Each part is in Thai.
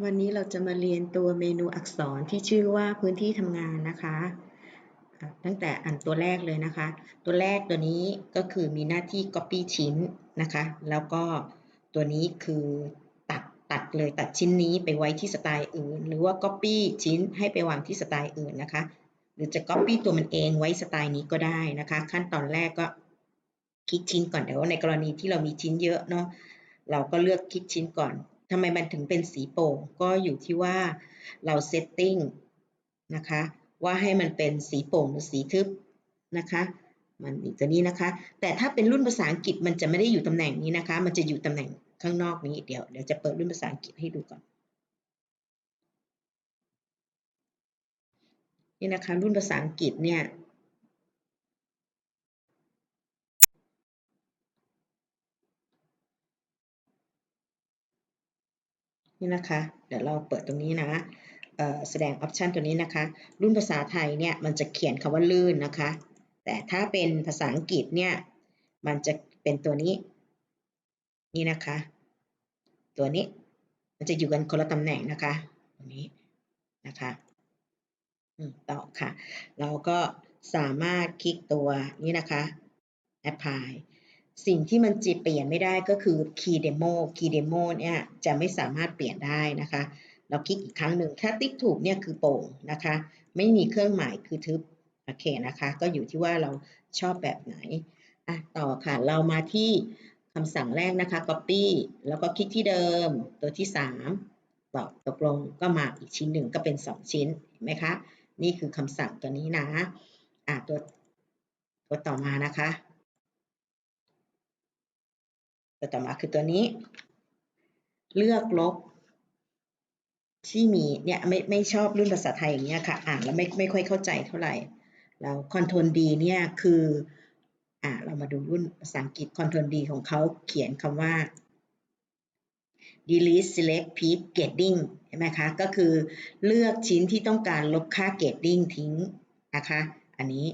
วันนี้เราจะมาเรียนตัวเมนูอักษรที่ชื่อว่าพื้นที่ทำงานนะคะ ตั้งแต่อันตัวแรกเลยนะคะ ตัวแรกตัวนี้ก็คือมีหน้าที่ copy ชิ้นนะคะ แล้วก็ตัวนี้คือตัดตัดเลยตัดชิ้นนี้ไปไว้ที่สไตล์อื่น หรือว่า copy ชิ้นให้ไปวางที่สไตล์อื่นนะคะ หรือจะ copy ตัวมันเองไว้สไตล์นี้ก็ได้นะคะ ขั้นตอนแรกก็คลิกชิ้นก่อนแต่ว่าในกรณีที่เรามีชิ้นเยอะเนาะเราก็เลือกคลิกชิ้นก่อน ทำไมมันถึงเป็นสีโป่งก็อยู่ที่ว่าเราเซตติ้งนะคะว่าให้มันเป็นสีโป่งหรือสีทึบนะคะมันอีกตัวนี้นะคะ แต่ถ้าเป็นรุ่นภาษาอังกฤษมันจะไม่ได้อยู่ตำแหน่งนี้นะคะ มันจะอยู่ตำแหน่งข้างนอกนี้เดี๋ยวเดี๋ยวจะเปิดรุ่นภาษาอังกฤษให้ดูก่อนนี่นะคะรุ่นภาษาอังกฤษเนี่ย นี่นะคะ เดี๋ยวเราเปิดตรงนี้นะแสดงออปชันตัวนี้นะคะ รุ่นภาษาไทยเนี่ยมันจะเขียนคำว่าลื่นนะคะ แต่ถ้าเป็นภาษาอังกฤษเนี่ยมันจะเป็นตัวนี้ นี่นะคะ ตัวนี้มันจะอยู่กันคนละตำแหน่งนะคะตรงนี้นะคะต่อค่ะ เราก็สามารถคลิกตัวนี้นะคะ apply สิ่งที่มันจะเปลี่ยนไม่ได้ก็คือ key demo key demo เนี่ยจะไม่สามารถเปลี่ยนได้นะคะ เราคลิกอีกครั้งหนึ่งถ้าติ๊กถูกเนี่ยคือโป่งนะคะ ไม่มีเครื่องหมายคือทึบโอเคนะคะ ก็อยู่ที่ว่าเราชอบแบบไหนอะต่อค่ะ เรามาที่คำสั่งแรกนะคะ copy แล้วก็คลิกที่เดิม ตัวที่3บอกตกลงก็มาอีกชิ้นหนึ่งก็เป็น 2 ชิ้นเห็นไหมคะ นี่คือคำสั่งตัวนี้นะอะตัวตัวต่อมานะคะ ตัวต่อมาคือตัวนี้ เลือกลบ ที่มีเนี่ยไม่ไม่ชอบรุ่นภาษาไทยอย่างเงี้ยค่ะ อ่านแล้วไม่ไม่ค่อยเข้าใจเท่าไหร่แล้วคอนโทรลดีเนี่ยคืออ่าเรามาดูรุ่นภาษาอังกฤษคอนโทรลดีของเขาเขียนคำว่า delete select pick grading เห็นไหมคะ ก็คือเลือกชิ้นที่ต้องการลบค่า grading ทิ้งนะคะ อันนี้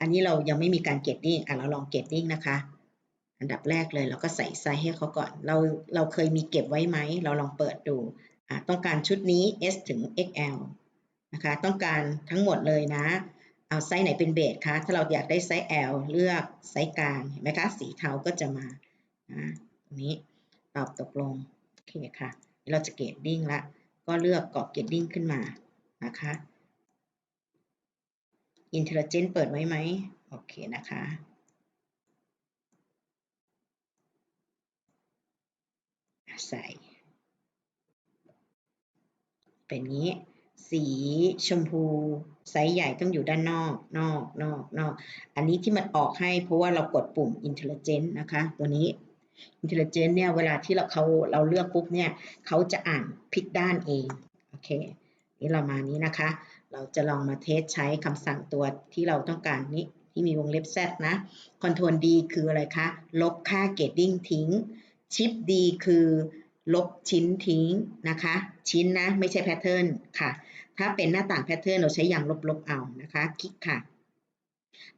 อันนี้เรายังไม่มีการ grading อะเราลอง grading นะคะ อันดับแรกเลยเราก็ใส่ไซส์ให้เขาก่อน เราเราเคยมีเก็บไว้ไหม เราลองเปิดดูต้องการชุดนี้ S ถึง XL นะคะ ต้องการทั้งหมดเลยนะ เอาไซส์ไหนเป็นเบสคะ ถ้าเราอยากได้ไซส์ L เลือกไซส์กลาง เห็นไหมคะ สีเทาก็จะมานะตรงนี้ตอบตกลง โอเคค่ะ เราจะเกตดิ้งละ ก็เลือกกรอบเกตดิ้งขึ้นมานะคะ Intelligent เปิดไว้ไหม โอเคนะคะ ใส่ เป็นนี้ สีชมพูไซส์ใหญ่ต้องอยู่ด้านนอก นอก นอก นอก อันนี้ที่มันออกให้เพราะว่าเรากดปุ่ม intelligent นะคะ ตัวนี้ intelligent เนี่ย เวลาที่เราเขาเราเลือกปุ๊บเนี่ย เขาจะอ่านพลิกด้านเอง โอเค นี่เรามานี้นะคะ เราจะลองมาเทสใช้คำสั่งตัวที่เราต้องการนี้ที่มีวงเล็บ Z นะ Control D คืออะไรคะ ลบค่า grading ทิ้ง ชิปดีคือลบชิ้นทิ้งนะคะ ชิ้นนะไม่ใช่แพทเทิร์นค่ะ ถ้าเป็นหน้าต่างแพทเทิร์นเราใช้อย่างลบๆเอานะคะคลิกค่ะ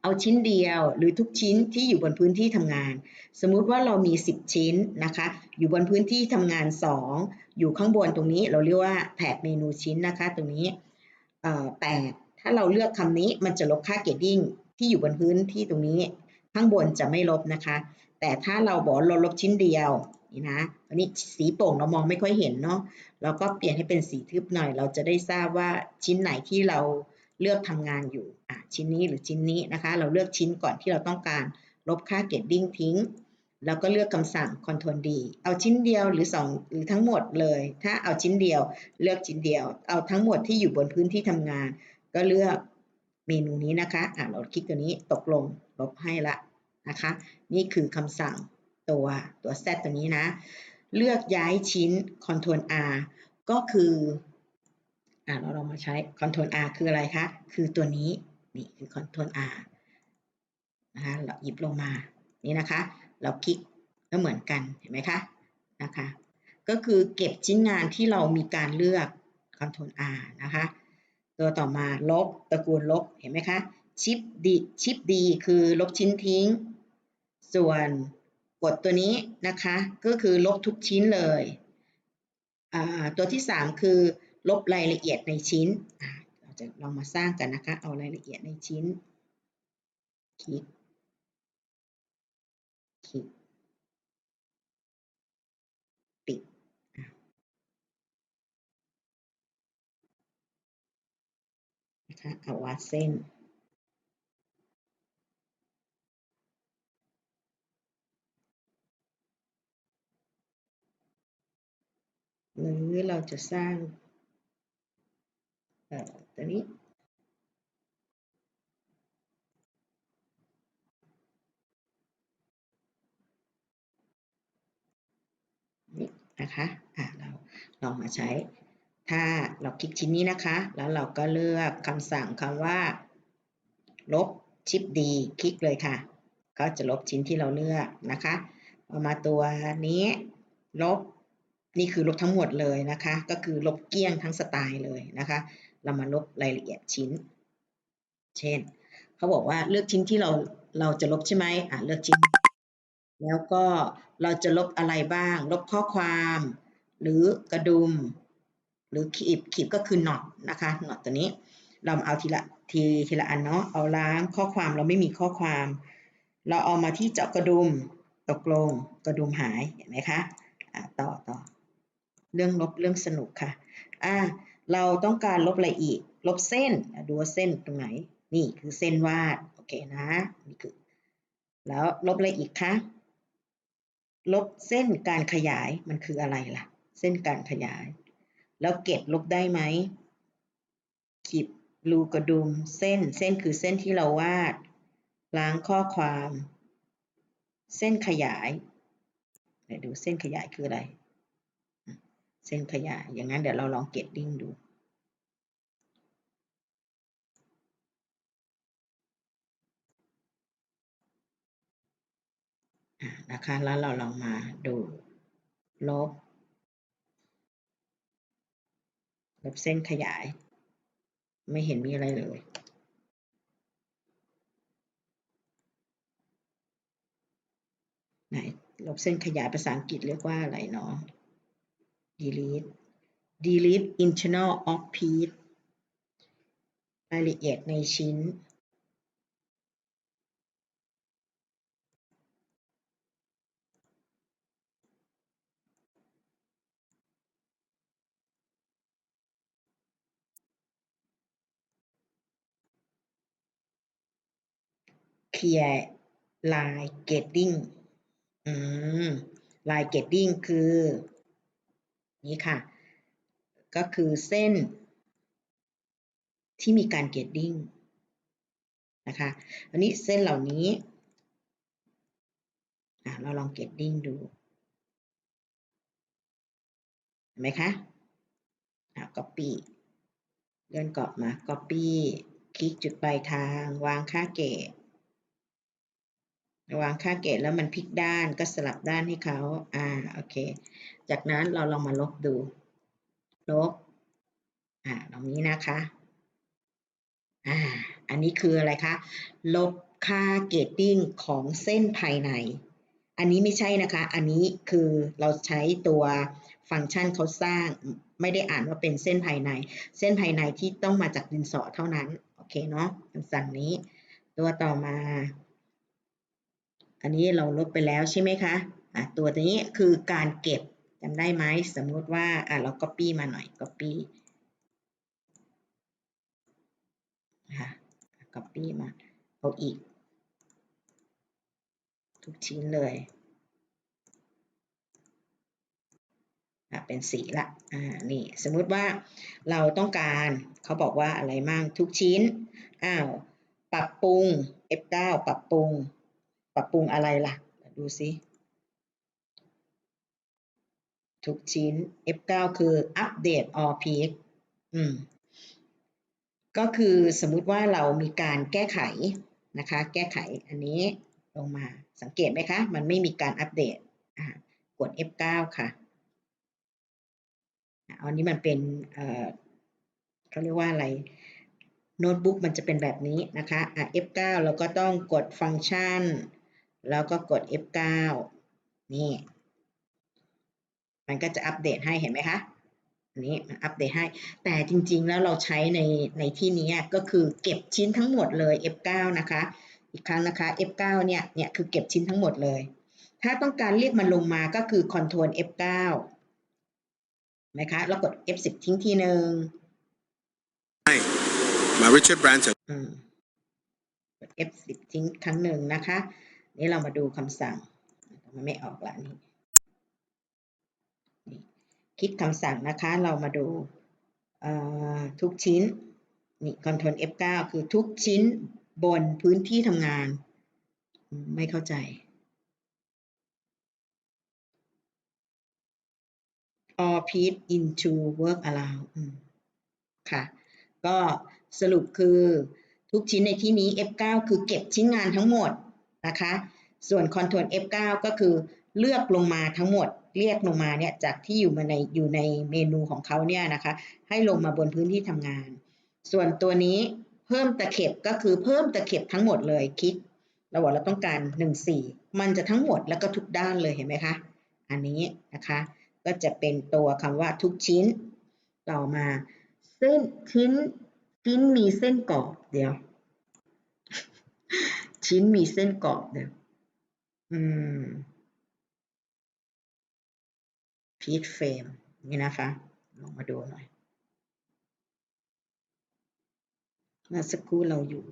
เอาชิ้นเดียวหรือทุกชิ้นที่อยู่บนพื้นที่ทำงาน สมมุติว่าเรามี 10 ชิ้นนะคะ อยู่บนพื้นที่ทำงาน 2 อยู่ข้างบนตรงนี้เราเรียกว่าแถบเมนูชิ้นนะคะ ตรงนี้แต่ถ้าเราเลือกคำนี้มันจะลบค่าเกรดดิ้งที่อยู่บนพื้นที่ตรงนี้ ข้างบนจะไม่ลบนะคะ แต่ถ้าเราบอกเราลบชิ้นเดียวนี่นะอันนี้สีโป่งเรามองไม่ค่อยเห็นเนาะเราก็เปลี่ยนให้เป็นสีทึบหน่อย เราจะได้ทราบว่าชิ้นไหนที่เราเลือกทำงานอยู่อะชิ้นนี้หรือชิ้นนี้นะคะ เราเลือกชิ้นก่อนที่เราต้องการลบค่าเกตดิ้งทิ้ง แล้วก็เลือกคำสั่ง Ctrl D เอาชิ้นเดียวหรือ2หรือทั้งหมดเลย ถ้าเอาชิ้นเดียวเลือกชิ้นเดียว เอาทั้งหมดที่อยู่บนพื้นที่ทำงาน ก็เลือกเมนูนี้นะคะอะเราคลิกตัวนี้ตกลงลบให้ละ นะคะ นี่คือคำสั่งตัวตัว Z ตัวนี้นะ เลือกย้ายชิ้น Ctrl R ก็คืออ่าเราลองมาใช้ Ctrl R คืออะไรคะ คือตัวนี้นี่คือ Ctrl R นะคะเราหยิบลงมานี่นะคะ เราคลิกก็เหมือนกันเห็นไหมคะนะคะ ก็คือเก็บชิ้นงานที่เรามีการเลือก Ctrl R นะคะ ตัวต่อมาลบตระกูลลบเห็นไหมคะชิปดีชิปดีคือลบชิ้นทิ้ง ส่วนกดตัวนี้นะคะก็คือลบทุกชิ้นเลยตัวที่สามคือลบรายละเอียดในชิ้น เราจะลองมาสร้างกันนะคะ เอารายละเอียดในชิ้น คลิก คลิก ปิด นะคะ เอาวาดเส้น หรือเราจะสร้างเอ่อตัวนี้นี่นะคะอะเราลองมาใช้ ถ้าเราคลิกชิ้นนี้นะคะ แล้วเราก็เลือกคำสั่งคำว่า ลบชิปดีคลิกเลยค่ะ ก็จะลบชิ้นที่เราเลือกนะคะพอามาตัวนี้ ลบ นี่คือลบทั้งหมดเลยนะคะ ก็คือลบเกี้ยงทั้งสไตล์เลยนะคะ เรามาลบรายละเอียดชิ้น เช่น เขาบอกว่าเลือกชิ้นที่เราเราจะลบใช่ไหมอะเลือกชิ้น แล้วก็เราจะลบอะไรบ้าง ลบข้อความ หรือกระดุม หรือขีบขีบก็คือหนอตนะคะหนอตตัวนี้ เราเอาทีละทีทีละอันเนาะเอาล้างข้อความเราไม่มีข้อความ เราเอามาที่เจาะกระดุมตกลงกระดุมหายเห็นไหมคะอะต่อต่อ เรื่องลบเรื่องสนุกค่ะ อ่า เราต้องการลบอะไรอีก ลบเส้น ดูว่าเส้นตรงไหน นี่คือเส้นวาด โอเคนะ นี่คือ แล้วลบอะไรอีกคะ ลบเส้นการขยาย มันคืออะไรล่ะ เส้นการขยาย แล้วเก็บลบได้ไหมขีดรูกระดุม เส้น เส้นคือเส้นที่เราวาด ล้างข้อความ เส้นขยายเดี๋ยวดูเส้นขยายคืออะไร เส้นขยาย อย่างนั้นเดี๋ยวเราลองเก็ตดิ้งดู นะคะ แล้วเราลองมาดู ลบ ลบเส้นขยาย ไม่เห็นมีอะไรเลยไหนลบเส้นขยายภาษาอังกฤษเรียกว่าอะไรเนาะ delete delete internal of piece รายละเอียดในชิ้น clear line grading อืม line grading คือ นี่ค่ะ ก็คือเส้นที่มีการ grading นะคะอันนี้เส้นเหล่านี้เราลอง grading ดูเห็นไหมคะอะ copy เลื่อนกรอบมา copy คลิกจุดปลายทาง วางค่าเกต วางค่าเกตแล้วมันพลิกด้านก็สลับด้านให้เขาอ่าโอเค จากนั้นเราลองมาลบดู ลบ อ่าตรงนี้นะคะ อ่า อันนี้คืออะไรคะ ลบค่าเกตติ้งของเส้นภายใน อันนี้ไม่ใช่นะคะ อันนี้คือเราใช้ตัวฟังก์ชันเขาสร้างไม่ได้อ่านว่าเป็นเส้นภายใน เส้นภายในที่ต้องมาจากดินสอเท่านั้น โอเคเนาะคำสั่งนี้ ตัวต่อมา อันนี้เราลบไปแล้วใช่ไหมคะะตัวนี้คือการเก็บจำได้ไหมสมมติว่าอะเรา copy มาหน่อย copy ค่ะ copy มาเอาอีก ทุกชิ้นเลยเป็นสีละ อ่า นี่ สมมุติว่าเราต้องการเขาบอกว่าอะไรมั่งทุกชิ้น อ้าว ปรับปรุง F9 ปรับปรุง ปรับปรุงอะไรล่ะ ดูซิทุกชิ้น F9 คือ update all piece อืม ก็คือสมมุติว่าเรามีการแก้ไขนะคะ แก้ไขอันนี้ลงมา สังเกตไหมคะ มันไม่มีการอัปเดตกด F9 ค่ะอันนี้มันเป็นเอ่อเขาเรียกว่าอะไร โน้ตบุ๊กมันจะเป็นแบบนี้นะคะอะ F9 เราก็ต้องกดฟังก์ชัน แล้วก็กด F9 นี่ มันก็จะอัปเดตให้เห็นไหมคะอันนี้มันอัปเดตให้ แต่จริงๆ แล้วเราใช้ในในที่นี้ก็คือเก็บชิ้นทั้งหมดเลย F9 นะคะ อีกครั้งนะคะ F9 เนี่ย เนี่ยคือเก็บชิ้นทั้งหมดเลย ถ้าต้องการเรียกมันลงมาก็คือ Ctrl F9 นะคะ แล้วกด F10 ทิ้งทีหนึ่งมา Richard Branson อืมกด F10 ทิ้งครั้งหนึ่งนะคะ นี่เรามาดูคำสั่ง มันไม่ออกละนี่คลิกคำสั่งนะคะ เรามาดูทุกชิ้น นี่ Ctrl F9 คือทุกชิ้นบนพื้นที่ทำงาน ไม่เข้าใจ all piece into work around อืมค่ะ ก็สรุปคือทุกชิ้นในที่นี้ F9 คือเก็บชิ้นงานทั้งหมด นะคะ ส่วน Ctrl F9 ก็คือเลือกลงมาทั้งหมดเรียกลงมาเนี่ยจากที่อยู่มาในอยู่ในเมนูของเขาเนี่ยนะคะ ให้ลงมาบนพื้นที่ทำงาน ส่วนตัวนี้เพิ่มตะเข็บก็คือเพิ่มตะเข็บทั้งหมดเลยคลิกเราบอกเราต้องการ 1 4 มันจะทั้งหมดแล้วก็ทุกด้านเลยเห็นไหมคะอันนี้นะคะก็จะเป็นตัวคำว่าทุกชิ้นต่อมา เส้นชิ้นชิ้นมีเส้นกรอบเดี๋ยว ชิ้นมีเส้นกรอบเดี๋ยอืมพีทเฟรมนี่นะคะ ลองมาดูหน่อยเมื่อสักครู่เราอยู่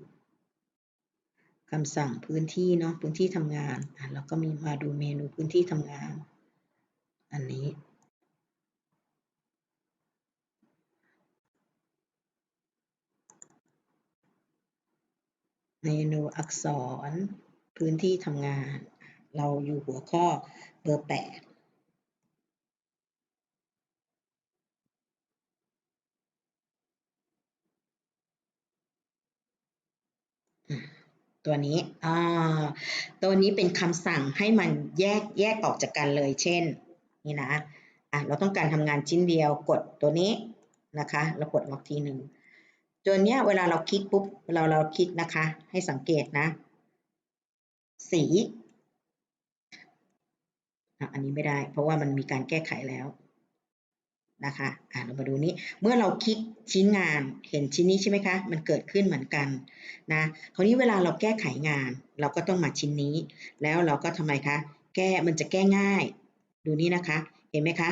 คำสั่งพื้นที่เนาะพื้นที่ทำงานอะเราก็มีมาดูเมนูพื้นที่ทำงาน อันนี้ เมนูอักษร พื้นที่ทำงาน เราอยู่หัวข้อเบอร์แปดตัวนี้ตัวนี้เป็นคำสั่งให้มันแยกแยกออกจากกันเลย เช่น นี่นะ อะ เราต้องการทำงานชิ้นเดียว กดตัวนี้นะคะ แล้วกดล็อกทีหนึ่ง ตัวเนี้ยเวลาเราคลิกปุ๊บเวลาเราคลิกนะคะ ให้สังเกตนะ สีอันนี้ไม่ได้ เพราะว่ามันมีการแก้ไขแล้วนะคะอะเรามาดูนี้ เมื่อเราคลิกชิ้นงาน เห็นชิ้นนี้ใช่ไหมคะ มันเกิดขึ้นเหมือนกันนะ คราวนี้เวลาเราแก้ไขงาน เราก็ต้องมาชิ้นนี้ แล้วเราก็ทำไมคะ แก้ มันจะแก้ง่าย ดูนี่นะคะ เห็นไหมคะ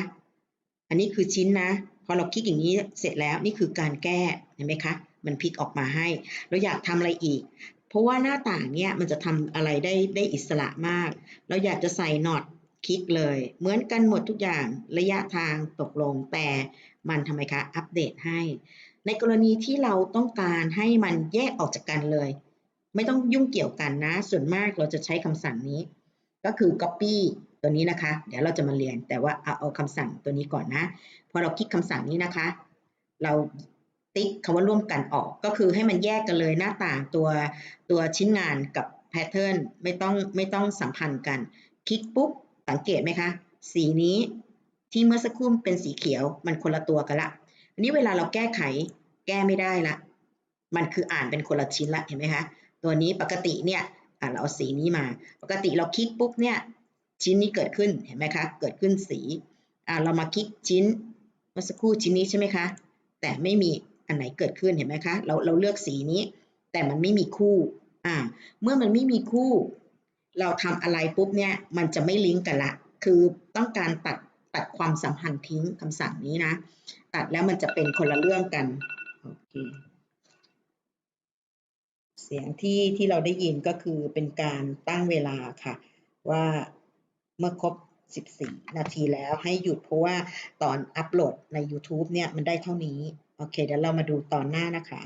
อันนี้คือชิ้นนะ พอเราคลิกอย่างนี้เสร็จแล้ว นี่คือการแก้ เห็นไหมคะ มันพลิกออกมาให้ เราอยากทำอะไรอีก เพราะว่าหน้าต่างเนี่ยมันจะทำอะไรได้ได้อิสระมาก เราอยากจะใส่น็อตคลิกเลย เหมือนกันหมดทุกอย่างระยะทางตกลงแต่มันทำไมคะ อัปเดตให้ ในกรณีที่เราต้องการให้มันแยกออกจากกันเลย ไม่ต้องยุ่งเกี่ยวกันนะ ส่วนมากเราจะใช้คำสั่งนี้ ก็คือ copy ตัวนี้นะคะ เดี๋ยวเราจะมาเรียนแต่ว่าเอาเอาคำสั่งตัวนี้ก่อนนะ พอเราคลิกคำสั่งนี้นะคะ เรา ติ๊กคำว่าร่วมกันออกก็คือให้มันแยกกันเลยหน้าต่างตัวตัวชิ้นงานกับแพทเทิร์นไม่ต้องไม่ต้องสัมพันธ์กัน คลิกปุ๊บสังเกตไหมคะ สีนี้ที่เมื่อสักครู่เป็นสีเขียวมันคนละตัวกันละอันนี้เวลาเราแก้ไขแก้ไม่ได้ละมันคืออ่านเป็นคนละชิ้นละเห็นไหมคะตัวนี้ปกติเนี่ยเราเอาสีนี้มา ปกติเราคลิกปุ๊บเนี่ยชิ้นนี้เกิดขึ้นเห็นไหมคะเกิดขึ้นสีเรามาคลิกชิ้นเมื่อสักครู่ชิ้นนี้ใช่ไหมคะแต่ไม่มี อันไหนเกิดขึ้นเห็นไหมคะ เราเราเลือกสีนี้ แต่มันไม่มีคู่ อ่า เมื่อมันไม่มีคู่ เราทำอะไรปุ๊บเนี่ย มันจะไม่ลิงก์กันละ คือต้องการตัดตัดความสัมพันธ์ทิ้งคำสั่งนี้นะ ตัดแล้วมันจะเป็นคนละเรื่องกัน โอเค เสียงที่ที่เราได้ยินก็คือเป็นการตั้งเวลาค่ะ ว่าเมื่อครบ14 นาทีแล้วให้หยุดเพราะว่าตอนอัปโหลดใน YouTube เนี่ยมันได้เท่านี้ โอเค เดี๋ยวเรามาดูตอนหน้านะคะ